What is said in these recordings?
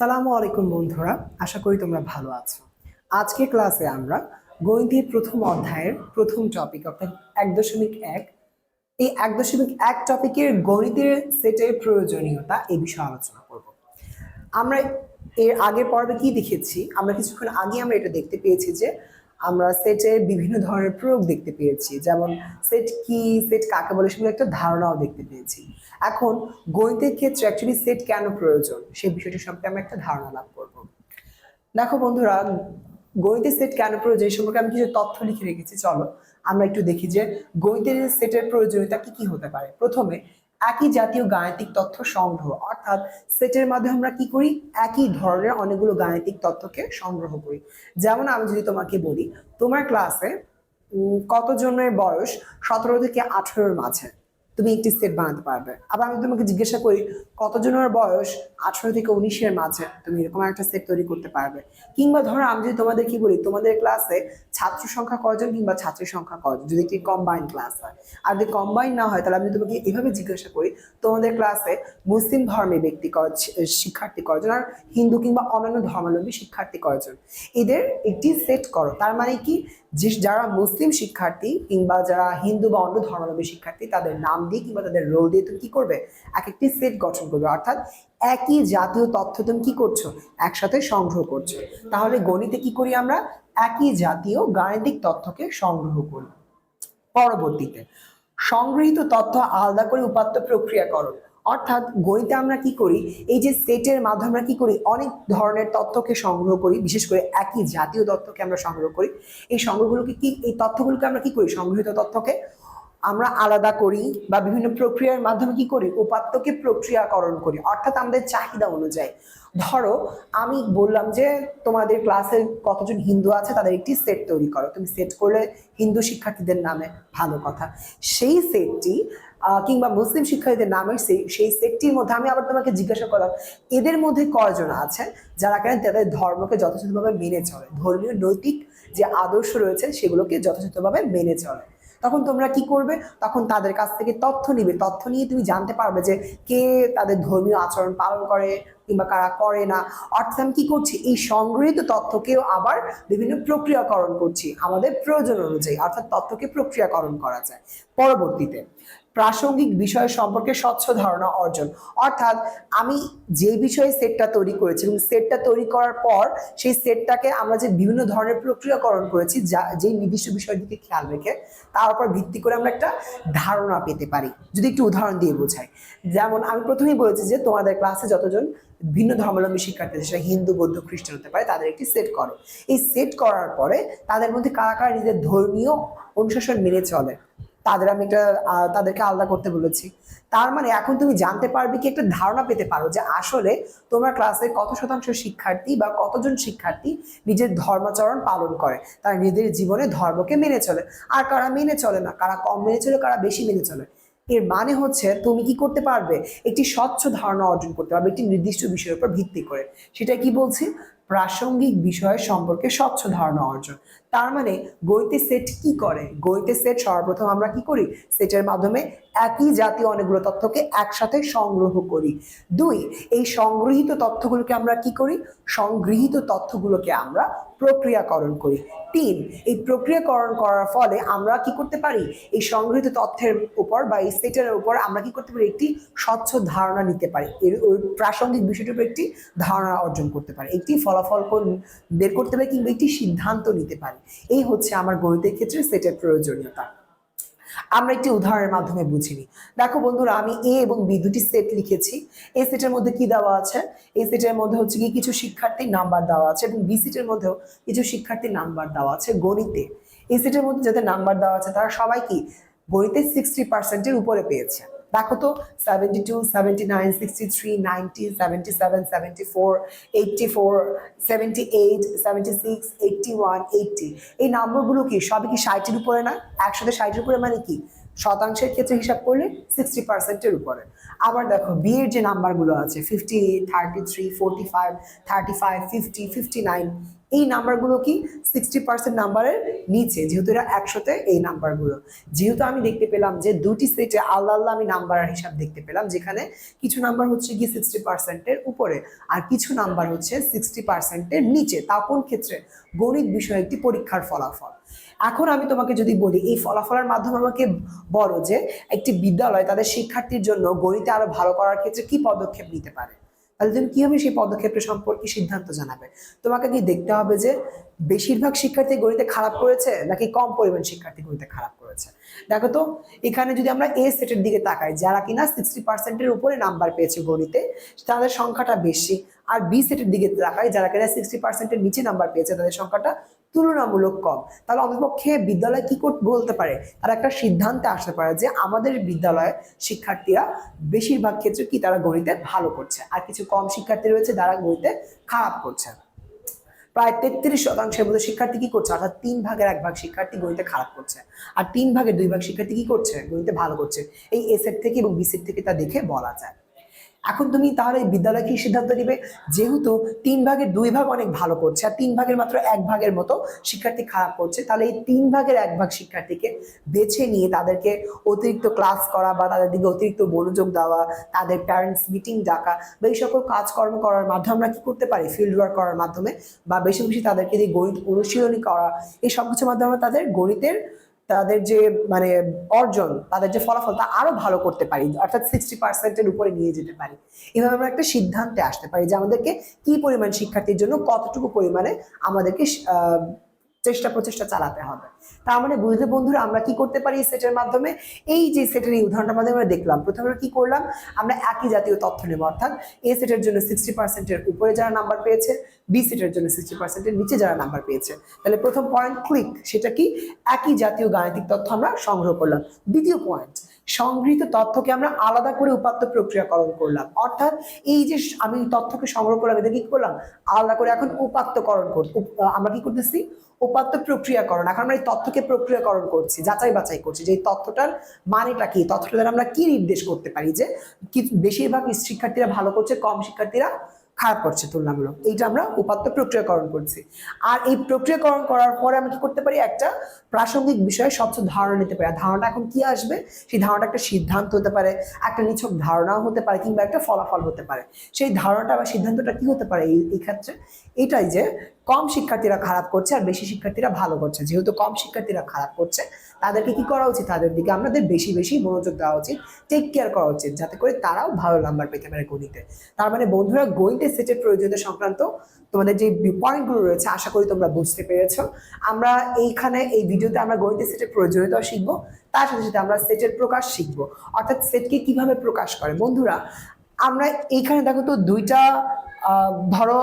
সালামু আলাইকুম বন্ধুরা, আশা করি তোমরা ভালো আছো। আজকে ক্লাসে আমরা গণিতের প্রথম অধ্যায়ের প্রথম টপিক অর্থাৎ এক দশমিক এক, এই এক দশমিক এক টপিকের গণিতের সেটের প্রয়োজনীয়তা এই বিষয়ে আলোচনা করব। আমরা এর আগের পর্বে কি দেখেছি, আমরা কিছুক্ষণ আগে আমরা এটা দেখতে পেয়েছি যে আমরা সেটের বিভিন্ন ধরনের প্রয়োগ দেখতে পেয়েছি। যেমন সেট কি সেট কাকে বলে সেগুলো একটা ধারণাও দেখতে পেয়েছি। এখন গণিতের ক্ষেত্রে অ্যাকচুয়ালি সেট কেন প্রয়োজন? সেই বিষয়টি সম্পর্কে আমরা একটা ধারণা লাভ করব। দেখো বন্ধুরা, গণিতের সেট কেন প্রয়োজন এই সম্পর্কে আমি কিছু তথ্য লিখে রেখেছি, চলো আমরা একটু দেখি যে গণিতের সেটের প্রয়োজনীয়তা কি কি হতে পারে। প্রথমে একই জাতীয় গাণিতিক তথ্য সংগ্রহ। অর্থাৎ সেটের মাধ্যমে আমরা কি করি? একই ধরনের অনেকগুলো গাণিতিক তথ্যকে সংগ্রহ করি। যেমন আমি যদি তোমাকে বলি, তোমার ক্লাসে কতজনের বয়স? সতেরো থেকে আঠেরোর মাঝে। তুমি একটি সেট বানাতে পারবে। আবার আমি তোমাকে জিজ্ঞাসা করি, কতজনের বয়স আঠারো থেকে উনিশের মাঝে? তুমি এরকম একটা সেট তৈরি করতে পারবে। কিংবা ধরো আমি যদি তোমাদের কি বলি, তোমাদের ক্লাসে ছাত্র সংখ্যা কজন কিংবা ছাত্রীর সংখ্যা কজন যদি একটি কম্বাইন ক্লাস হয়। আর যদি কম্বাইন না হয়, তাহলে আমি তোমাকে এভাবে জিজ্ঞাসা করি, তোমাদের ক্লাসে মুসলিম ধর্মের ব্যক্তি শিক্ষার্থী কয়জন? আর হিন্দু কিংবা অন্যান্য ধর্মাবলম্বী শিক্ষার্থী কয়জন? এদের একটি সেট করো। তার মানে কি? যে যারা মুসলিম শিক্ষার্থী কিংবা যারা হিন্দু বা অন্য ধর্মাবলম্বী শিক্ষার্থী, তাদের নাম দিয়ে কিংবা তাদের রোল দিয়ে তুমি কি করবে? এক একটি সেট গঠন করবে। অর্থাৎ একই জাতীয় তথ্য তুমি কি করছ? একসাথে সংগ্রহ করছ। তাহলে গণিতে কি করি আমরা? একই জাতীয় গাণিতিক তথ্যকে সংগ্রহ করি। পরবর্তীতে সংগৃহীত তথ্য আলাদা করে উপাত্ত প্রক্রিয়াকরণ। অর্থাৎ গণিতে আমরা কি করি? এই যে সেটের মাধ্যমে আমরা কি করি? অনেক ধরনের তথ্যকে সংগ্রহ করি, বিশেষ করে একই জাতীয় তথ্যকে আমরা সংগ্রহ করি। এই সংগ্রহগুলোকে কি, এই তথ্যগুলোকে আমরা কি করি? সংগৃহীত তথ্যকে আমরা আলাদা করি বা বিভিন্ন প্রক্রিয়ার মাধ্যমে কি করি? উপাত্তকে প্রক্রিয়াকরণ করি, অর্থাৎ আমাদের চাহিদা অনুযায়ী। ধরো, আমি বললাম যে তোমাদের ক্লাসে কতজন হিন্দু আছে, তাদের একটি সেট তৈরি করো। তুমি সেট করলে হিন্দু শিক্ষার্থীদের নামে ভালো কথা। সেই সেটটি কিংবা মুসলিম শিক্ষার্থীদের নামের সেই সেই সেটটির মধ্যে আমি আবার তোমাকে জিজ্ঞাসা করলাম এদের মধ্যে কয়জন আছেন যারা কেন তাদের ধর্মকে যথাযথভাবে মেনে চলে? ধর্মীয় নৈতিক যে আদর্শ রয়েছে সেগুলোকে যথাযথভাবে মেনে চলে। তখন তোমরা কি করবে? তখন তাদের কাছ থেকে তথ্য নিবে। তথ্য নিয়ে তুমি জানতে পারবে যে কে তাদের ধর্মীয় আচরণ পালন করে কিংবা কারা করে না। অর্থাৎ আমি কি করছি? এই সংগৃহীত তথ্যকেও আবার বিভিন্ন প্রক্রিয়াকরণ করছি। আমাদের প্রয়োজন অনুযায়ী, অর্থাৎ তথ্যকে প্রক্রিয়াকরণ করা যায়। পরবর্তীতে প্রাসঙ্গিক বিষয় সম্পর্কে স্বচ্ছ ধারণা অর্জন। অর্থাৎ আমি যে বিষয়ে সেটটা তৈরি করেছি এবং সেটটা তৈরি করার পর সেই সেটটাকে আমরা যে বিভিন্ন ধরনের প্রক্রিয়াকরণ করেছি, যা যেই নির্দিষ্ট বিষয়ের দিকে খেয়াল রেখে তার উপর ভিত্তি করে আমরা একটা ধারণা পেতে পারি। যদি একটু উদাহরণ দিয়ে বোঝাই। যেমন আমি প্রথমেই বলেছি যে তোমাদের ক্লাসে যতজন ভিন্ন ধর্মাবলম্বী শিক্ষার্থী সেটা হিন্দু, বৌদ্ধ, খ্রিস্টান হতে পারে, তাদের একটি সেট করো। এই সেট করার পরে তাদের মধ্যে কারা কারা নিজের ধর্মীয় অনুশাসন মেনে চলে? তাদের আমি একটা তাদেরকে আলাদা করতে বলেছি। তার মানে এখন তুমি জানতে পারবে কি একটা ধারণা পেতে পারো যে আসলে তোমার ক্লাসে কত শতাংশ শিক্ষার্থী বা কতজন শিক্ষার্থী নিজের ধর্মাচরণ পালন করে। তারা নিজেদের জীবনে ধর্মকে মেনে চলে। আর কারা মেনে চলে না, কারা কম মেনে চলে, কারা বেশি মেনে চলে। এর মানে হচ্ছে তুমি কি করতে পারবে? একটি স্বচ্ছ ধারণা অর্জন করতে পারবে, একটি নির্দিষ্ট বিষয়ের উপর ভিত্তি করে। সেটা কি বলছি? প্রাসঙ্গিক বিষয় সম্পর্কে স্বচ্ছ ধারণা অর্জন। তার মানে গইতে সেট কি করে? গইতে সেট সর্বপ্রথম আমরা কি করি? সেটের মাধ্যমে একই জাতীয় অনেকগুলো তথ্যকে একসাথে সংগ্রহ করি। দুই, এই সংগৃহীত তথ্যগুলোকে আমরা কি করি? সংগৃহীত তথ্যগুলোকে আমরা প্রক্রিয়াকরণ করি। তিন, এই প্রক্রিয়াকরণ করার ফলে আমরা কি করতে পারি? এই সংগৃহীত তথ্যের উপর বা এই সেটের উপর আমরা কি করতে পারি? একটি স্বচ্ছ ধারণা নিতে পারি। এর ওই প্রাসঙ্গিক বিষয়টির উপর একটি ধারণা অর্জন করতে পারি। একটি ফলাফল বের করতে পারি কিংবা একটি সিদ্ধান্ত নিতে পারি। এই হচ্ছে আমার গণিতের ক্ষেত্রে সেটের প্রয়োজনীয়তা। আমরা একটি উদাহরণের মাধ্যমে বুঝিনি দেখো বন্ধুরা, আমি এ এবং বি দুটি সেট লিখেছি। এ সেটের মধ্যে কি দেওয়া আছে? এ সেটের মধ্যে হচ্ছে কি কিছু শিক্ষার্থীর নাম্বার দেওয়া আছে এবং বি সেটের মধ্যেও কিছু শিক্ষার্থীর নাম্বার দেওয়া আছে গণিতে। এ সেটের মধ্যে যাদের নাম্বার দেওয়া আছে, তারা সবাই কি? গণিতে সিক্সটি পার্সেন্টের উপরে পেয়েছে। দেখো তো seventy two seventy nine sixty three ninety seventy seven seventy four eighty four seventy eight seventy six eighty one eighty এই নম্বরগুলো কি? সবই কি ষাটের উপরে না? একসাথে ষাটের উপরে মানে কি? শতাংশের ক্ষেত্রে হিসাব করলে সিক্সটি পার্সেন্টের উপরে। আবার দেখো, বিয়ের যে নাম্বারগুলো আছে fifty thirty three forty five thirty five fifty fifty nine এই নাম্বারগুলো কি সিক্সটি পার্সেন্ট নাম্বারের নিচে, যেহেতু এরা একশোতে এই নাম্বারগুলো। যেহেতু আমি দেখতে পেলাম যে দুটি সেটে আল্লাহ আল্লাহ আমি নাম্বার হিসাব দেখতে পেলাম, যেখানে কিছু নাম্বার হচ্ছে কি সিক্সটি পার্সেন্টের উপরে আর কিছু নাম্বার হচ্ছে সিক্সটি পার্সেন্টের নিচে। তা কোন ক্ষেত্রে? গণিত বিষয়ে একটি পরীক্ষার ফলাফল। এখন আমি তোমাকে যদি বলি, এই ফলাফলের মাধ্যমে আমাকে বলো যে একটি বিদ্যালয় তাদের শিক্ষার্থীর জন্য গণিতে আরও ভালো করার ক্ষেত্রে কি পদক্ষেপ নিতে পারে? তাহলে তুমি কীভাবে সেই পদক্ষেপটা সম্পর্কে সিদ্ধান্ত জানাবে? তোমাকে কি দেখতে হবে যে বেশিরভাগ শিক্ষার্থী গণিতে খারাপ করেছে, নাকি কম পরিমাণ শিক্ষার্থী গণিতে খারাপ করেছে? দেখো তো, এখানে যদি আমরা এ সেটের দিকে তাকাই, যারা কিনা সিক্সটি পার্সেন্টের উপরে নাম্বার পেয়েছে গণিতে, তাদের সংখ্যাটা বেশি। আর বি সেটের দিকে তাকাই, যারা কিনা সিক্সটি পার্সেন্টের নিচে নাম্বার পেয়েছে, তাদের সংখ্যাটা তুলনামূলক কম। তাহলে অন্তপক্ষে বিদ্যালয় কি বলতে পারে? তারা একটা সিদ্ধান্তে আসতে পারে যে আমাদের বিদ্যালয়ের শিক্ষার্থীরা বেশিরভাগ ক্ষেত্রে কি তারা গণিতে ভালো করছে, আর কিছু কম শিক্ষার্থী রয়েছে যারা গণিতে খারাপ করছে। প্রায় তেত্রিশ শতাংশের মধ্যে শিক্ষার্থী কি করছে? অর্থাৎ তিন ভাগের এক ভাগ শিক্ষার্থী গণিতে খারাপ করছে, আর তিন ভাগের দুই ভাগ শিক্ষার্থী কি করছে? গণিতে ভালো করছে। এই এসেট থেকে এবং বিসেট থেকে তা দেখে বলা যায়। এখন তুমি তাহলে বিদ্যালয় কি সিদ্ধান্ত নিবে? যেহেতু তিন ভাগের দুই ভাগ অনেক ভালো করছে, আর তিন ভাগের মাত্র এক ভাগের মতো শিক্ষার্থী খারাপ করছে, তাহলে এই তিন ভাগের এক ভাগ শিক্ষার্থীকে বেছে নিয়ে তাদেরকে অতিরিক্ত ক্লাস করা বা তাদের দিকে অতিরিক্ত মনোযোগ দেওয়া, তাদের প্যারেন্টস মিটিং ডাকা বা এই সকল কাজকর্ম করার মাধ্যমে আমরা কি করতে পারি? ফিল্ড ওয়ার্ক করার মাধ্যমে বা বেশি বেশি তাদেরকে দিয়ে গণিত অনুশীলনী করা, এই সব কিছুর মাধ্যমে আমরা তাদের গণিতের তাদের যে মানে অর্জন, তাদের যে ফলাফল, তা আরও ভালো করতে পারি। অর্থাৎ সিক্সটি পার্সেন্টের উপরে নিয়ে যেতে পারি। এভাবে আমরা একটা সিদ্ধান্তে আসতে পারি যে আমাদেরকে কি পরিমাণ শিক্ষার্থীর জন্য কতটুকু পরিমাণে আমাদেরকে চেষ্টা প্রচেষ্টা চালাতে হবে। তার মানে বুঝলে বন্ধুরা, আমরা কি করতে পারি সেটের মাধ্যমে? এই যে সেটের এই উদাহরণটার মাধ্যমে আমরা দেখলাম, প্রথমে কি করলাম? আমরা একই জাতীয় তথ্য নেব, অর্থাৎ এ সেটের জন্য সিক্সটি পার্সেন্টের উপরে যারা নাম্বার পেয়েছে বি সেটের জন্য সিক্সটি পার্সেন্টের নিচে যারা নাম্বার পেয়েছে। তাহলে প্রথম পয়েন্ট ক্লিক সেটা কি? একই জাতীয় গাণিতিক তথ্য আমরা সংগ্রহ করলাম। দ্বিতীয় পয়েন্ট সংগৃহীত তথ্যকে আমরা আলাদা করে উপাত্ত প্রক্রিয়াকরণ করলাম। অর্থাৎ এই যে আমি তথ্যকে সংগ্রহ করলাম, এদের কি করলাম? আলাদা করে এখন উপাত্তকরণ কর আমরা কি করতেছি? উপাত্ত প্রক্রিয়াকরণ। এখন আমরা এই তথ্যকে প্রক্রিয়াকরণ করছি, যাচাই বাছাই করছি যে এই তথ্যটার মানেটা কি? তথ্যটা দ্বারা আমরা কি নির্দেশ করতে পারি যে বেশিরভাগ শিক্ষার্থীরা ভালো করছে, কম শিক্ষার্থীরা খারাপ করছে তুলনামূলক। এইটা আমরা উপাত্ত প্রক্রিয়াকরণ করছি। আর এই প্রক্রিয়াকরণ করার পরে আমি কি করতে পারি? একটা প্রাসঙ্গিক বিষয়ে সবচেয়ে ধারণা নিতে পারি। আর ধারণা এখন কি আসবে? সেই ধারণাটা একটা সিদ্ধান্ত হতে পারে, একটা নিছক ধারণাও হতে পারে, কিংবা একটা ফলাফল হতে পারে। সেই ধারণাটা বা সিদ্ধান্তটা কি হতে পারে এই ক্ষেত্রে? এটাই যে কম শিক্ষার্থীরা খারাপ করছে আর বেশি শিক্ষার্থীরা ভালো করছে। যেহেতু কম শিক্ষার্থীরা খারাপ করছে, তাদেরকে কি করা উচিত তাদের দিকে? আমাদের বেশি বেশি মনোযোগ দেওয়া উচিত টেক কেয়ার করা উচিত, যাতে করে তারাও ভালো নাম্বার পেতে পারে গণিতে। তার মানে বন্ধুরা গণিতের সেটের প্রয়োজনীয়তা সংক্রান্ত তোমাদের যে পয়েন্টগুলো রয়েছে, আশা করি তোমরা বুঝতে পেরেছ। আমরা এইখানে, এই ভিডিওতে আমরা গণিতের সেটের প্রয়োজনীয়তা শিখব, তার সাথে সাথে আমরা সেটের প্রকাশ শিখব। অর্থাৎ সেটকে কীভাবে প্রকাশ করে? বন্ধুরা, আমরা এইখানে দেখো তো দুইটা ধরো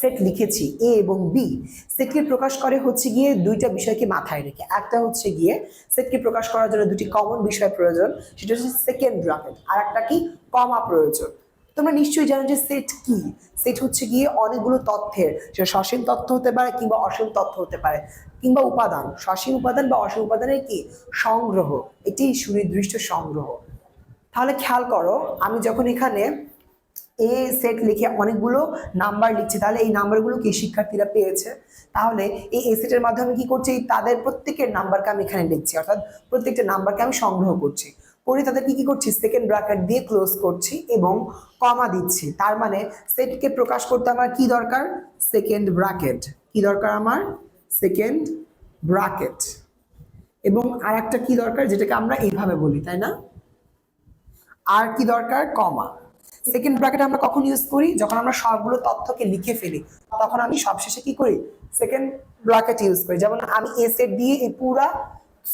সেট লিখেছি এ এবং বি সেটকে প্রকাশ করে হচ্ছে গিয়ে দুইটা বিষয়কে মাথায় রেখে। একটা হচ্ছে গিয়ে সেটকে প্রকাশ করার জন্য দুটি কমন বিষয় প্রয়োজন, সেটা হচ্ছে সেকেন্ড ব্র্যাকেট আর একটা কি কমা প্রয়োজন। তোমরা নিশ্চয়ই জানো যে সেট কি? সেট হচ্ছে গিয়ে অনেকগুলো তথ্যের, সেটা সসীম তথ্য হতে পারে কিংবা অসীম তথ্য হতে পারে, কিংবা উপাদান। সসীম উপাদান বা অসীম উপাদানের কি? সংগ্রহ, এটি সুনির্দিষ্ট সংগ্রহ। তাহলে খেয়াল করো, আমি যখন এখানে এ সেট লিখে অনেকগুলো নাম্বার লিখছি। তাহলে এই নাম্বারগুলো কি শিক্ষার্থীরা পেয়েছে? তাহলে এই এ সেটের মাধ্যমে কি করছি? তাদের প্রত্যেকের নাম্বারকে আমি এখানে লিখছি, অর্থাৎ প্রত্যেকটা নাম্বারকে আমি সংগ্রহ করছি। করে তাদেরকে কি করছি? সেকেন্ড ব্র্যাকেট দিয়ে ক্লোজ করছি এবং কমা দিচ্ছি। তার মানে সেটকে প্রকাশ করতে আমার কি দরকার? সেকেন্ড ব্র্যাকেট কি দরকার আমার? সেকেন্ড ব্র্যাকেট এবং আর একটা কি দরকার? যেটাকে আমরা এইভাবে বলি, তাই না? আর কি দরকার? কমা সেকেন্ড ব্র্যাকেট আমরা কখন ইউজ করি? যখন আমরা সবগুলো তথ্যকে লিখে ফেলি, তখন আমি সবশেষে কি করি? সেকেন্ড ব্র্যাকেট ইউজ করি। যেমন আমি এ সেট দিয়ে এই পুরা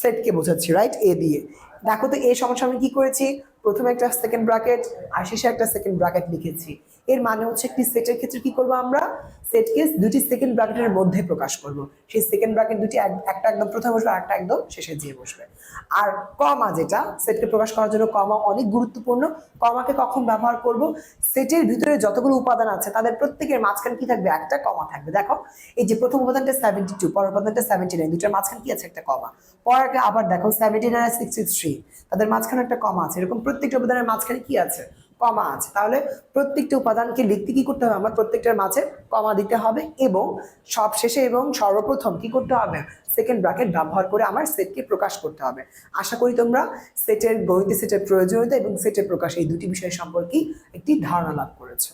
সেটকে বোঝাচ্ছি রাইট এ দিয়ে। দেখো তো এই সমস্যা আমি কি করেছি? প্রথমে একটা সেকেন্ড ব্র্যাকেট আর শেষে একটা সেকেন্ড ব্র্যাকেট লিখেছি। এর মানে হচ্ছে একটি সেটের ক্ষেত্রে কি করব আমরা? সেটকে দুটি সেকেন্ড ব্র্যাকেটের মধ্যে প্রকাশ করব। সেই সেকেন্ড ব্র্যাকেট দুটি একটা একদম প্রথমে বসবে একটা একদম শেষে যেয়ে বসবে। আর কমা যেটা সেটকে প্রকাশ করার জন্য কমা অনেক গুরুত্বপূর্ণ। কমাকে কখন ব্যবহার করব? সেটের ভিতরে যতগুলো উপাদান আছে, তাদের প্রত্যেকের মাঝখানে কি থাকবে? একটা কমা থাকবে। দেখো, এই যে প্রথম উপাদানটা সেভেন্টি টু পরের উপাদানটা সেভেন্টি নাইন দুটার মাঝখানে কি আছে? একটা কমা পরে আবার দেখো সেভেন্টি নাইন সিক্সটি থ্রি তাদের মাঝখানে একটা কমা আছে। এরকম প্রত্যেকটা উপাদানের মাঝখানে কি আছে? কমা আছে। তাহলে প্রত্যেকটা উপাদানকে লিখতে কি করতে হবে? আমার প্রত্যেকটার মাঝে কমা দিতে হবে এবং সব শেষে এবং সর্বপ্রথম কি করতে হবে? সেকেন্ড ব্র্যাকেট ব্যবহার করে আমার সেটকে প্রকাশ করতে হবে। আশা করি তোমরা সেটের গণিত সেটের প্রয়োজনীয়তা এবং সেটের প্রকাশ এই দুটি বিষয় সম্পর্কে একটি ধারণা লাভ করেছ।